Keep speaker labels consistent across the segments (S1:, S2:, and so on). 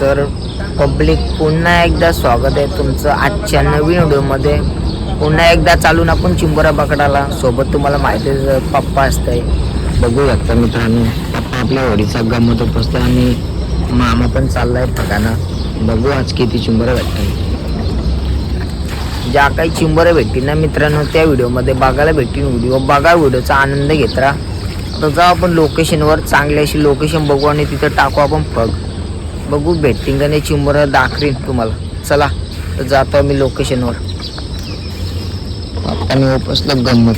S1: तर पब्लिक पुन्हा एकदा स्वागत आहे तुमचं आजच्या नवीन व्हिडिओमध्ये. पुन्हा एकदा चालून आपण चिंबोरा पकडाला सोबत तुम्हाला माहिती पप्पा असतंय. बघू शकता मित्रांनो. आपल्या होडीचा गमत उपसतो आणि मामा पण चाललाय फकाना बघू आज किती चिंबरं भेटतात ज्या काही चिंबरं भेटतील ना मित्रांनो त्या व्हिडिओमध्ये बघायला भेटतील. व्हिडिओ बघा व्हिडिओचा आनंद घेत राहा. आता जाऊ आपण लोकेशनवर चांगली अशी लोकेशन बघू आणि तिथं टाकू आपण फग बघू भेटतील का नाही चिंबरं दाखवीन तुम्हाला. चला तर जातो आम्ही लोकेशनवर आता मी उपसलं गंमत.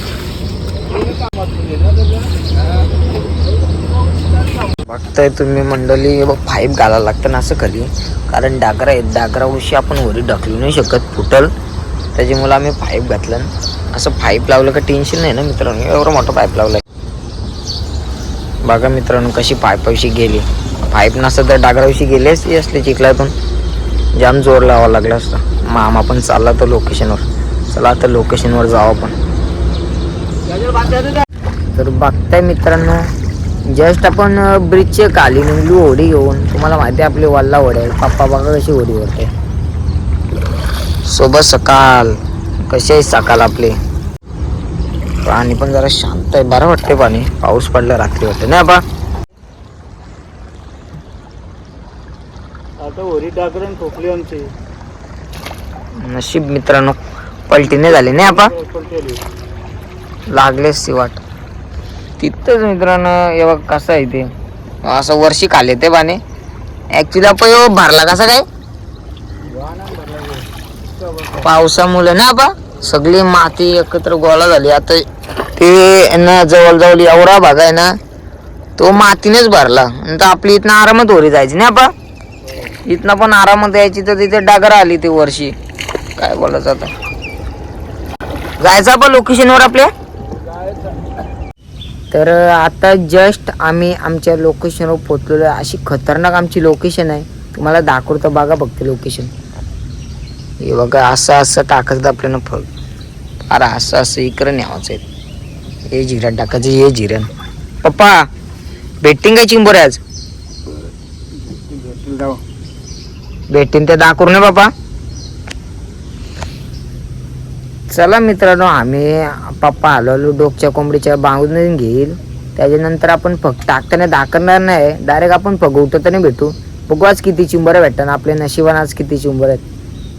S1: बघताय तुम्ही मंडळी पाईप घालायला लागतं ना असं खाली. कारण डागरा आहेत डागरा उशी आपण वरी ढकलू नाही शकत फुटल. त्याच्यामुळे आम्ही पाईप घातलं. असं पाईप लावलं का टेन्शन नाही ना मित्रांनो एवढं मोठं पाईप लावलं बघा मित्रांनो कशी पाईपाविषयी गेली. पाईप नसतं तर डागराविषयी गेलेच असले चिखलातून. जाम जोर लावा लागला असता. मामा पण चालला तर लोकेशनवर चला आता लोकेशनवर जाऊ आपण. तर बघताय मित्रांनो जस्ट आपण ब्रिजचे खाली निघलो होडी घेऊन. तुम्हाला माहिती आहे आपली वल्ला होडी आहे. पप्पा बघा कशी होडी वरते सोबत सकाळ कशी आहे सकाळ आपली? पाणी पण जरा शांत आहे. बरं वाटते पाणी. पाऊस पडला रात्री वाटते ना बा
S2: आता आमची.
S1: नशीब मित्रांनो पलटीने झाली. नाही आपा लागलेच ती वाट. तिथंच मित्रांनो एवढं कसं आहे ते. असं वर्षी खाले ते पाणी. ॲक्च्युली आपण भरला कसा काय? पावसामुळे ना बा. सगळी माती एकत्र गोळा झाली. आता ते ना जवळजवळ एवढा भाग आहे ना तो मातीनेच भरला. नंतर आपली इथनं आरामात होरी जायची ना बा. इथनं पण आरामात यायची तर तिथे डागर आली ती वर्षी. काय बोलायचं आता? जायचं आपण लोकेशनवर आपल्या? तर आता जस्ट आम्ही आमच्या लोकेशनवर पोचलेलो आहे. अशी खतरनाक आमची लोकेशन आहे. तुम्हाला दाखवतो बघा फक्त लोकेशन हे बघा असं असं टाकायचं आपल्याला फळ. अरे असं असं इकडं न्यावाचं आहे हे जिरण टाकायचं हे जिरण पप्पा भेटतील काय चिंबोरे आज? भेटतील ते दाखवू ना बापा चला मित्रांनो आम्ही पप्पा आलो आलो डोकच्या कोंबडीच्या बांगून घेईल. त्याच्यानंतर आपण फक्त टाकताना दाखवणार नाही डायरेक्ट आपण फगवतो नाही भेटू. बघू आज किती चिंबर भेटतात आपल्या नशिबान आज किती चिंबर आहेत.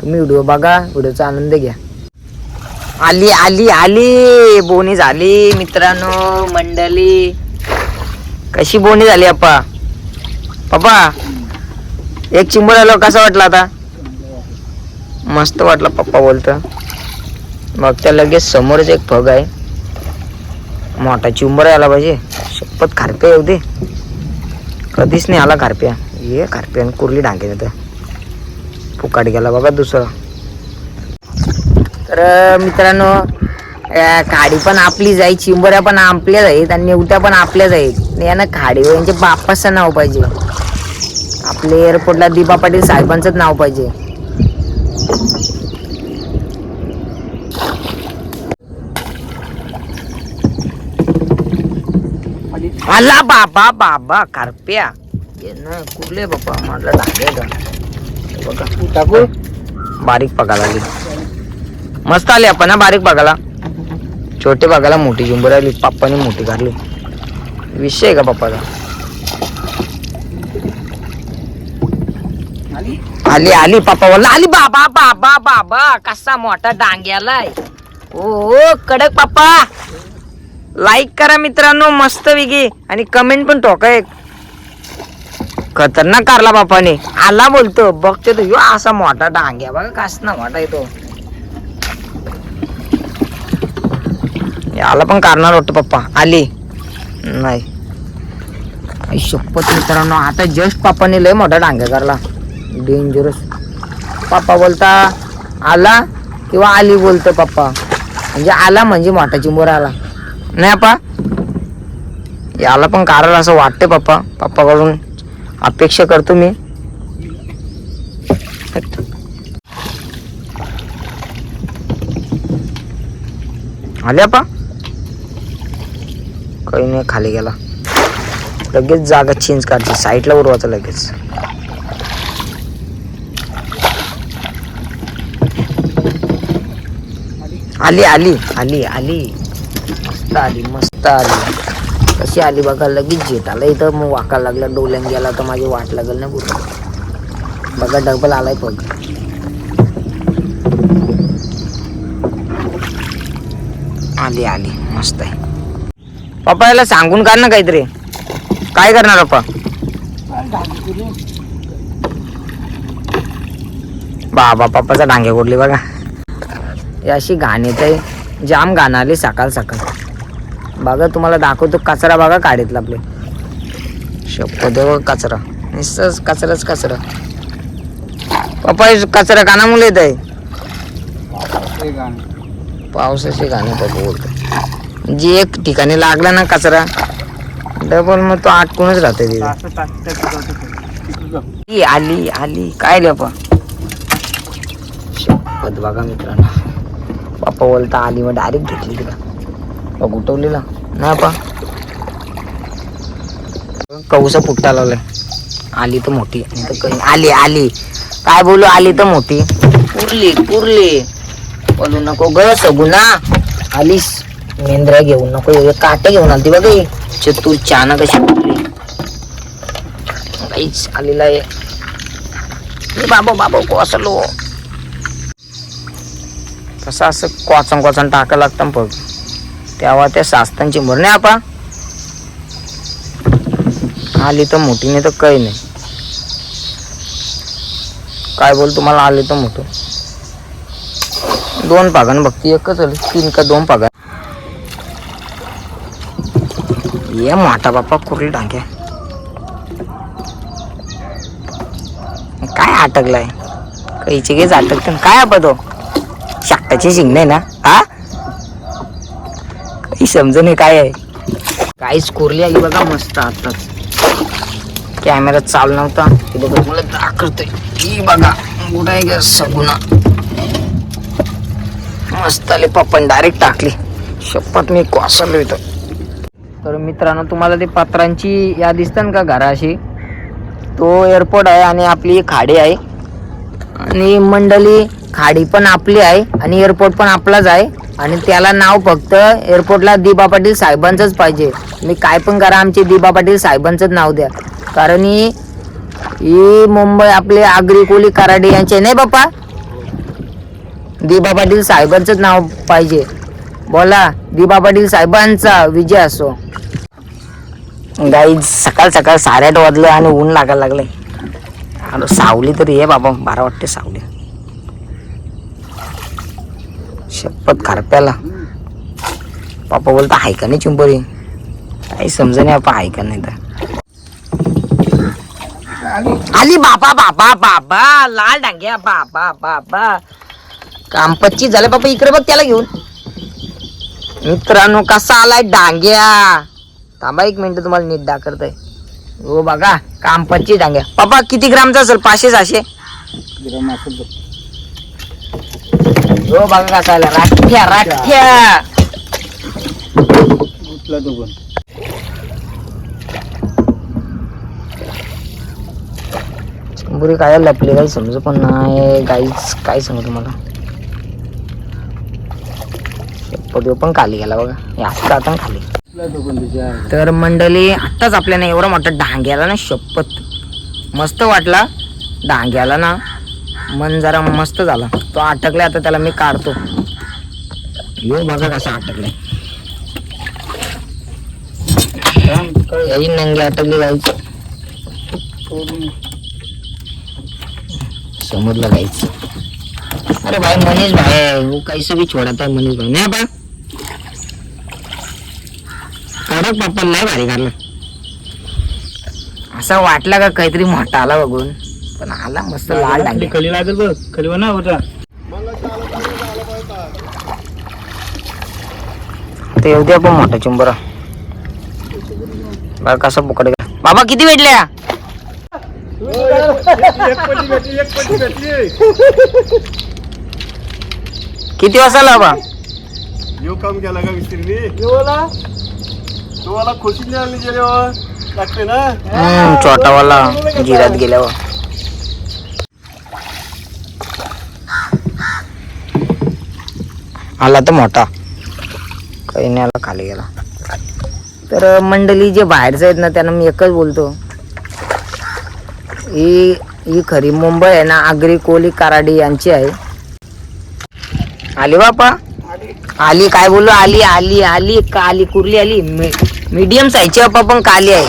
S1: तुम्ही व्हिडिओ बघा व्हिडिओचा आनंद घ्या. आली आली आली! बोनी झाली मित्रांनो मंडळी. कशी बोनी झाली अप्पा? पप्पा एक चिंबर आलो कसा वाटला आता? मस्त वाटला पप्पा बोलतं. मग त्या लगेच समोरच एक फग आहे. मोठा चिंबर आला पाहिजे. शपथ खारपे येऊ दे. कधीच नाही आला खारप्या. ये खारप्या आणि कुर्ली डांगे तर फुकाट गेला बघा दुसरा. तर मित्रांनो खाडी पण आपलीच आहे. चिंबऱ्या पण आपल्याच आहेत आणि नेवट्या पण आपल्याच आहेत. यानं खाडी यांचे बापाचं नाव पाहिजे. आपल्या एअरपोर्टला दीपा पाटील साहेबांचंच नाव पाहिजे. आला बाबा बाबा carpia ये ना कुठले बाबा म्हटलं टाकले का हे बघा
S2: टाकू
S1: बारीक आली मस्त आली आपण ना बारीक बघायला छोटे बघायला मोठी झुंबर आली पप्पाने मोठी काढली विषय आहे का पप्पाचा आली आली पप्पा बोलला आली बाबा बाबा बाबा कसा मोठा डांग्यालाय ओ कडक पप्पा लाईक करा मित्रांनो मस्त विगी आणि कमेंट पण टोका एक. खतरनाक कारला बापाने. आला बोलतो बघतो तो यो असा मोठा डांग्या. बघा कासना मोठा येतो याला पण कारणार वाटतं पप्पा. आली. नाही. आई शपथ मित्रांनो आता जस्ट पप्पाने लय मोठा डांग्या करला. डेंजरस पप्पा बोलता आला किंवा आली बोलतो पप्पा. म्हणजे आला म्हणजे मोठा चिंबोर आला. नाही पा याला पण कारण असं वाटते पप्पा. पप्पाकडून अपेक्षा करतो मी. आले पा काही नाही खाली गेला. लगेच जागा चेंज करायची साईडला उरवायचं लगेच. आली आली आली आली. मस्त आली मस्त आली कशी आली बघा लगेच जेटाला इथं. मग वाका लागला डोल्यान गेला तर माझी वाट लागल ना पूर्ण बघा डबल आलाय बघ आली आली. मस्त आहे. पप्पा याला सांगून काढ ना काहीतरी. काय करणार पप्पा? बाबा पप्पाचा डांगे कोडली बघा. अशी घाण येत आहे जाम घाण आले सकाळ सकाळ. बघा तुम्हाला दाखवतो कचरा बघा काढितला आपले. शपथ आहे कचरा. निसच कचराच कचरा. पप्पा कचरा कानामुळे येत आहे पावसाचे गाणे पप्पा बोलतो जे म्हणजे एक ठिकाणी लागला ना कचरा डबल मग तो आटकूनच राहते तिथे. आली आली. काय रे शपथ बघा मित्रांनो. पप्पा बोलता आली मग डायरेक्ट घेतली तिला. मग उठवलेला नाही पा. कौसा फुटता लावलाय आली तर मोठी. आली आली. काय बोलू आली तर मोठी. पुरली पुरली बोलू नको ग सगुना. आलीस. मेंद्रा घेऊन नको. काटे घेऊन आली बघ ही. चतुर चाना कशी पुरली काहीच आलेला आहे. बाबा बाबा बाबा कोसलो तसं असं कोचन कोचन टाका लागतं बघ. तेव्हा त्या सास्तांची मरणे आपा आली तर मोठी नाही तर काही नाही. काय बोल तुम्हाला आली तर मोठं. दोन पागान बघती एकच आली तीन का दोन पागा ये मोठा बाप्पा कुरली टाक्या काय अटकलाय? कैचे गेच अटकत काय आपण तो? शाकटाची शिंग नाही ना हा काही समज नाही काय आहे काहीच कोरली आली बघा मस्त आताच कॅमेरा चालू नव्हता तिथे बघ मला दाखवतोय ही बघा मोठा आहे का सगुना मस्त आले पप्पन डायरेक्ट टाकली. शपथ मी कोसळलो इथं तर मित्रांनो तुम्हाला ते पत्रांची या दिसतं ना का घराशी? तो एअरपोर्ट आहे आणि आपली एक खाडी आहे. आणि मंडळी खाडी पण आपली आहे आणि एअरपोर्ट पण आपलाच आहे. आणि त्याला नाव फक्त एअरपोर्टला दिबा पाटील साहेबांचंच पाहिजे. मी काय पण करा आमचे दिबा पाटील साहेबांचंच नाव द्या. कारण ही ही मुंबई आपले आगरी कोली कराडे यांचे नाही बाप्पा? दिबा पाटील साहेबांचंच नाव पाहिजे. बोला दिबा पाटील साहेबांचा विजय असो. गाई सकाळ सकाळ साऱ्यात वाजलं आणि ऊन लागायला लागलंय. अरे सावली तरी ये बाबा बारा वाटते सावली शपथ खारप्याला पापा बोलता हाय का नाही चिंपरी काही समज नाही बापा हाय का नाही तर आली बाबा बाबा बाबा लाल डांग्या बाबा बाबा काम पच्चीस झालं बाबा इकडे बघ त्याला घेऊन मित्रांनो कसा आलाय डांग्या थांबा एक मिनिट तुम्हाला नीट दाखवतोय हो बघा काम पच्चीस डांग्या पप्पा किती ग्रामचा असेल? पाचशे सहाशे?
S2: ग्राम असेल बघ.
S1: हो बघा कसा आला राठ्या राठ्या चिंबुरी काय लपली काही समजू पण नाही. काहीच काय सांगू तुम्हाला पण खाली गेला बघा. हे असं आता खाली. तर मंडळी आत्ताच आपल्याला एवढा मोठा डांग्याला ना शपथ. मस्त वाटला. डांग्याला ना. मन जरा मस्त झाला. तो अटकला आता त्याला मी काढतो. यो बघा कसा अटकलाय नंगे अटकली जायचं समोरला जायचं. अरे भाई मनीष भाई. वो कैसे भी छोड़ता मनीष भाई. नाही बा कडक पप्पा नाही भारी काढला. असा वाटला का काहीतरी मोठा आला बघून. पण आला मस्त लाल
S2: खाली
S1: डांगे.
S2: खाली लागेल बघ. खाली वर ना होता
S1: ते येऊ द्या पण मोठा चिंबरा. बघा कसं पकड बाबा किती भेटल्या? किती वाजता बाबा?
S3: यो काम केला का मिस्त्रीने? तुम्हाला खुशी नाही गेल्यावर हो? लागते ना?
S1: हम्म, जिरात गेल्यावर. आला तर मोठा. काही नाही आला खाली गेला. तर मंडळी जे बाहेरचे आहेत ना त्यांना मी एकच बोलतो. ही ही खरी मुंबई आहे ना आगरी कोहली कराडी यांची आहे. आली बापा आली काय बोललो? आली आली आली का आली? कुर्ली आली. मीडियम साईजची अप्पा पण काली आहे.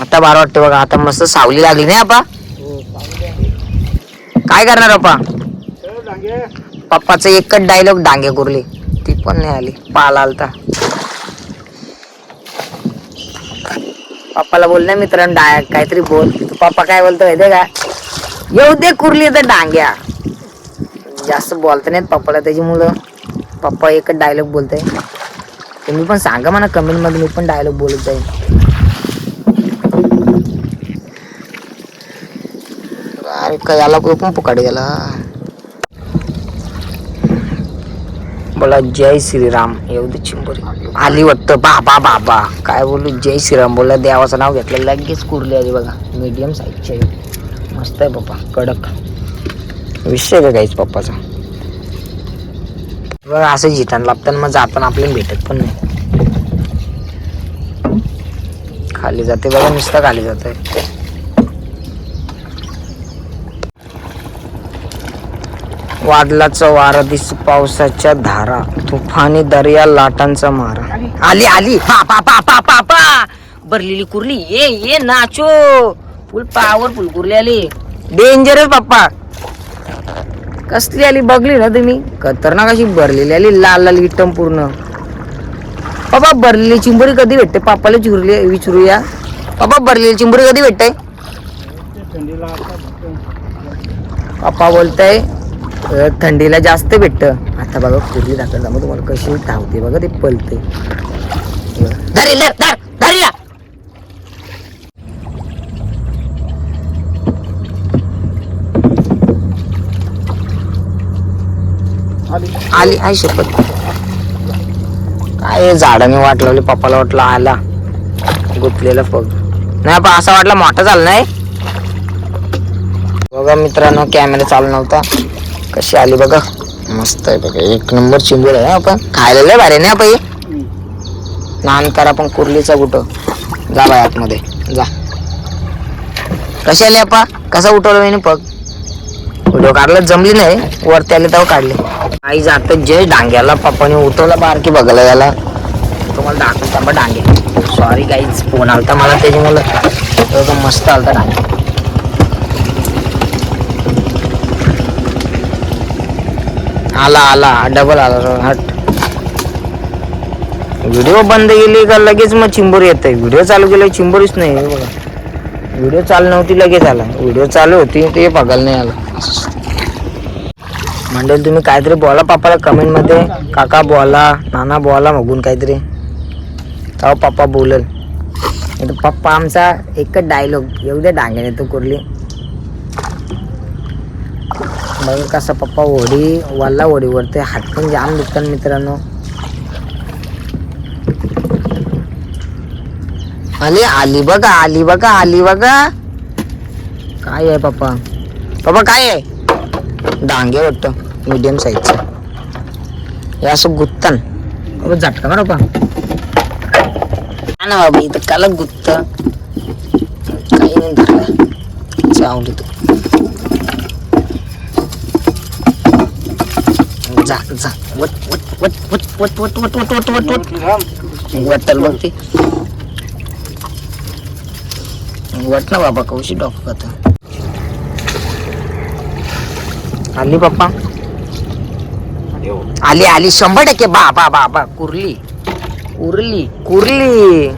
S1: आता बारा वाटतं बघा. आता मस्त सावली लागली नाही आपा? काय करणार अप्पा पप्पाचं एकच डायलॉग डांगे कुरली. ती पण नाही आली. पाला आलता. पप्पाला बोल ना मित्रांनो डाय काहीतरी बोल. पप्पा काय बोलतो माहिती का? येऊ दे कुरली तर डांग्या. जास्त बोलता नाहीत पप्पाला त्याची मुलं पप्पा एकच डायलॉग बोलताय. तुम्ही पण सांगा म्हणा कमेंटमध्ये मी पण डायलॉग बोलत जाईल अरे काय याला कोण पण पकड गेला बोला जय श्रीराम. येऊ दे आली वाटतं. बाबा बाबा काय बोलू जय श्रीराम. बोला देवाचं नाव घेतलं. लगेच कुरली आली बघा. मीडियम साईजची मस्त आहे पप्पा. कडक. विषय का काहीच पप्पाचा. बघा असं जिटान लपताना मग जाताना आपल्याला भेटत पण नाही. खाली जाते बघा नुसतं खाली जाते वादलाचा वारा दिस पावसाच्या धारा तुफानी दर्या लाटांचा मारा. आली आली. पा पा पा पा पा पा. भरलेली कुर्ली. ये ये नाचो. फुल पावर फुल कुर्ली आली. डेंजरस पप्पा. कसली आली बघली ना तुम्ही? खतरनाक अशी भरलेली आली लाल लाल इटम पूर्ण. बाबा भरलेली चिंबोरी कधी भेटते? पापाला चिरली विचारूया. बाबा भरलेली चिंबोरी कधी भेटते?
S2: पापा
S1: पप्पा बोलताय थंडीला जास्त भेटत. आता बघा कुर्ली दाखल मग तुम्हाला कशी धावते बघा ते पलते. धर धर धर आली आई शपथ. काय झाडाने वाट लावली पप्पाला वाटलं आला. गुतलेला फग नाही पण असा वाटला मोठा झाला नाही. बघा मित्रांनो कॅमेरा चालू नव्हता. कशी आली बघा. मस्त आहे बघा. एक नंबर चिंबूड आहे आपण खायला लय भारी नाही पाई नान करा पण कुर्लीचा कुठं जा बाय आतमध्ये. जा. कशी आली आपा कसा उठवलं मी पग व्हिडिओ काढला जमली नाही. वरती आले तेव्हा काढले. आई जात जे डांग्याला पप्पाने उतरला बारकी बघायला याला तुम्हाला दाखवता थांबा डांगे. सॉरी काहीच फोन आलता मला त्याच्यामुळे तो मस्त आलता डांगे. आला आला. डबल आला हट. व्हिडिओ बंद केली का लगेच मग चिंबोरी येते व्हिडिओ चालू केलं चिंबोरीच नाही. बघा व्हिडिओ चालू नव्हती लगेच आला. व्हिडिओ चालू होती ते बघायला नाही आला. म्हणजे तुम्ही काहीतरी बोला पापाला कमेंटमध्ये काका बोला नाना बोला मागून काहीतरी. तेव्हा पप्पा बोलेल. तर पप्पा आमचा एकच डायलॉग एवढ्या डांगेने डांग्याने तो कुरली. बघ कसा पप्पा होडी वल्ला होडीवरती हात पण जाम दुखतात मित्रांनो. आली आली बघा आली बघा आली बघा काय आहे पप्पा पप्पा काय आहे डांगे वाटतं मीडियम साईजचं हे असं गुत्तन बाबा झटका मारा पप्पा ना बाबा इथं काला गुत्त काही नाही चावली तू जा जा वट वट वट वट वट वट वट वट वट वट वट वटल बघ ते वट ना बाबा कौशी डॉक्टर आली पप्पा. आली आली शंभर टक्के. बा बा बा बा. कुर्ली. कुर्ली कुर्ली.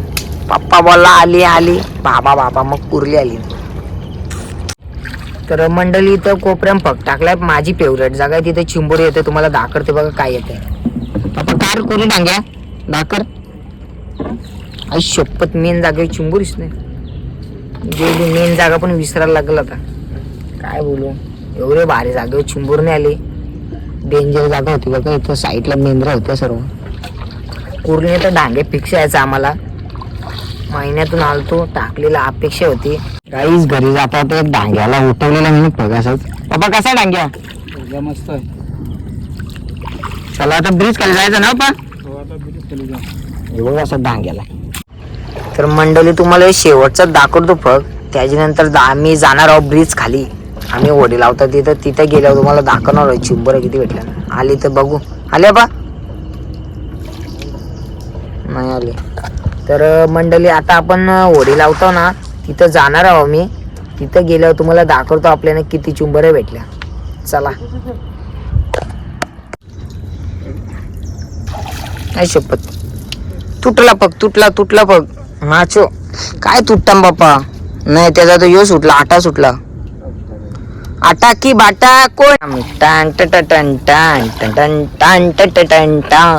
S1: पप्पा बोलला आली आली. बाबा बाबा मग कुर्ली आली. तर मंडळी इथं कोपऱ्यात फक टाकलाय. माझी फेवरेट जागा आहे. तिथे चिंबोरी येते. तुम्हाला दाखरते बघा काय येते. पप्पा कार करू डांग्या दाखर. आई शपथ मेन जागेवर चिंबूरच नाही. गेली मेन जागा पण विसरायला लागल आता. काय बोलू? एवढे भारी जागेवर चिंबूर नाही आले. डेंजर जागा होती बघा. इथं साईडला मेंढरा होत्या सर्व. पूर्ण तर डांगे फिक्स यायचं आम्हाला. महिन्यातून आलतो. टाकलेला अपेक्षा होती. काहीच घरी जाता होता एक डांग्याला उठवलेला मी बघ असंच बाबा कसा डांग्या?
S2: मस्त आहे.
S1: चला आता ब्रिज खाली जायचं ना पा
S2: हो आता बिलकुल खाली जा
S1: हे बघ असं डांग्याला. तर मंडळी तुम्हाला हे शेवटचं दाखवतो फक्त. त्याच्यानंतर दा- आम्ही जाणार आहोत ब्रिज खाली. आम्ही ओढी लावतात तिथं. तिथं गेल्यावर तुम्हाला दाखवणार आहोत. चिंबर किती भेटल्या आली तर बघू. आले बा. नाही आले. तर मंडळी आता आपण होडी लावतो ना तिथं जाणार आहो मी तिथं गेल्यावर तुम्हाला दाखवतो आपल्याला किती चुंबरे भेटल्या. चला. नाही शपथ. तुटला पग तुटला तुटला पग माचो काय तुटता बाप्पा? नाही त्याचा तो यो सुटला आटा सुटला. आटा की बाटा कोण? टन टन टन टन टन टन टन टन टन टन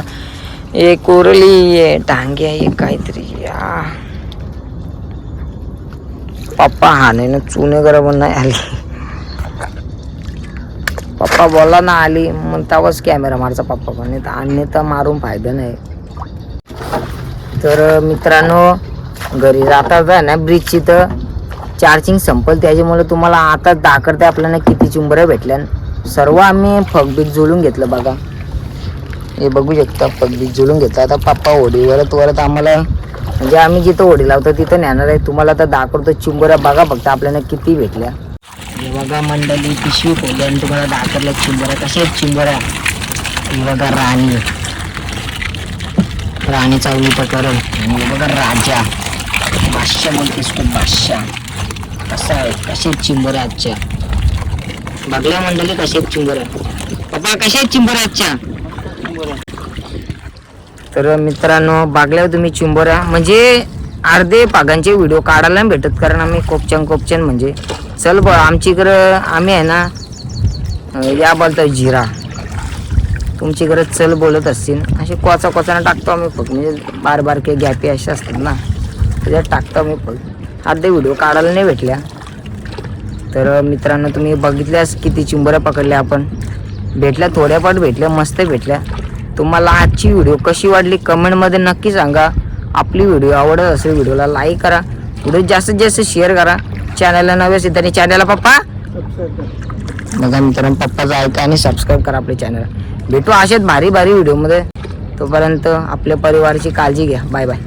S1: ये कोरली ये टांगे ये काहीतरी या. पप्पा ना चुने गरम नाही आली. पप्पा बोला ना आली. मग तवाच कॅमेरा मारचा पप्पा पण. नाही तर आणि तर मारून फायदा नाही. तर मित्रांनो घरी जाता जा ना ब्रिजची तर चार्जिंग संपल. त्याच्यामुळे तुम्हाला आता दाखवते आपल्याला किती चुंबऱ्या भेटल्या. सर्व आम्ही फगबीत जुळून घेतलं बघा. हे बघू शकता फगबीत जुळून घेतलं. आता पप्पा होडी वरत वरत आम्हाला म्हणजे आम्ही जिथं होडी लावतो तिथं नेणार आहे. तुम्हाला आता दाखवतो चुंबऱ्या बघा फक्त आपल्याला किती भेटल्या. बघा मंडळी पिशवी खोली आणि तुम्हाला दाखवलं चुंबऱ्या कशा आहेत चुंबऱ्या बघा राणी. राणी चावली बघा राजा. बादशाह म्हणतेस तू बादशाह कसा आहे? कसे आहेत आजच्या? बघल्या मंडळी कसे आहेत पप्पा कशा आहेत आजच्या? तर मित्रांनो बागल्यावर तुम्ही चिंबोऱ्या. म्हणजे अर्धे पागांचे व्हिडिओ काढायला नाही भेटत कारण आम्ही कोपचन कोपचन म्हणजे. चल बघ आमची इकडं आम्ही आहे ना या बोलतो जिरा. तुमची गरज चल बोलत असतील. असे कोचा कोचानं टाकतो आम्ही फक्त. म्हणजे बार बार काही गॅपी असे असतात ना. त्याच्यात टाकतो आम्ही फक्त. अर्धे व्हिडिओ काढायला नाही भेटल्या. तर मित्रांनो तुम्ही बघितल्यास किती चिंबऱ्या पकडल्या आपण. भेटल्या थोड्यापाट भेटल्या मस्त भेटल्या. तुम्हाला आजची व्हिडिओ कशी वाटली कमेंटमध्ये नक्की सांगा. आपली व्हिडिओ आवडत असेल व्हिडिओला लाईक करा. व्हिडिओ जास्तीत जास्त शेअर करा. चॅनलला नवे असेल तरी चॅनलला पप्पा बघा मित्रांनो पप्पाचं ऐका आणि सबस्क्राईब करा आपल्या चॅनल भेटू असेच भारी भारी व्हिडिओमध्ये तोपर्यंत आपल्या परिवाराची काळजी घ्या. Bye bye